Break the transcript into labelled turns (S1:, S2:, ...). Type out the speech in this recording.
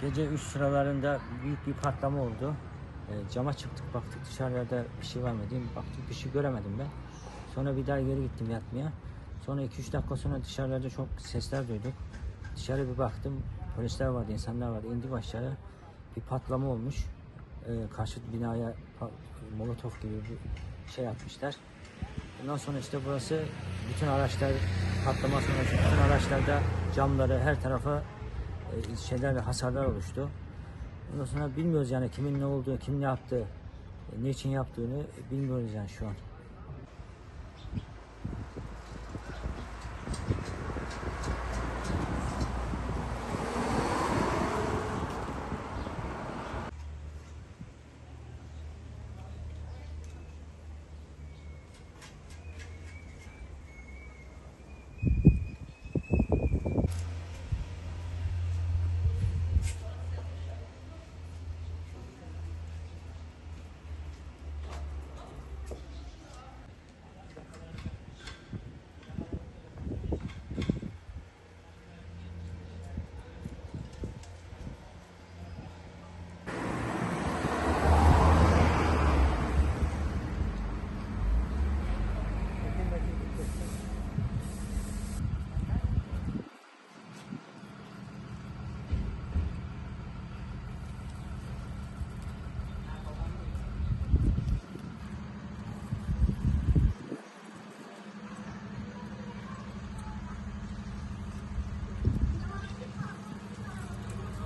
S1: Gece 3 sıralarında büyük bir patlama oldu. E, cama çıktık baktık dışarıda bir şey var mı diyeyim. Baktık bir şey göremedim ben. Sonra bir daha geri gittim yatmaya. Sonra 2-3 dakika sonra dışarıda çok sesler duyduk. Dışarı bir baktım. Polisler vardı, insanlar vardı. İndim aşağı. Bir patlama olmuş. E, karşı binaya molotof gibi bir şey atmışlar. Ondan sonra işte burası bütün araçlar patlama sonrası bütün araçlarda camları her tarafa e, şeyler hasarlar oluştu. Ondan sonra bilmiyoruz yani kimin ne olduğu, kim ne yaptı, e, ne için yaptığını bilmiyoruz yani şu an.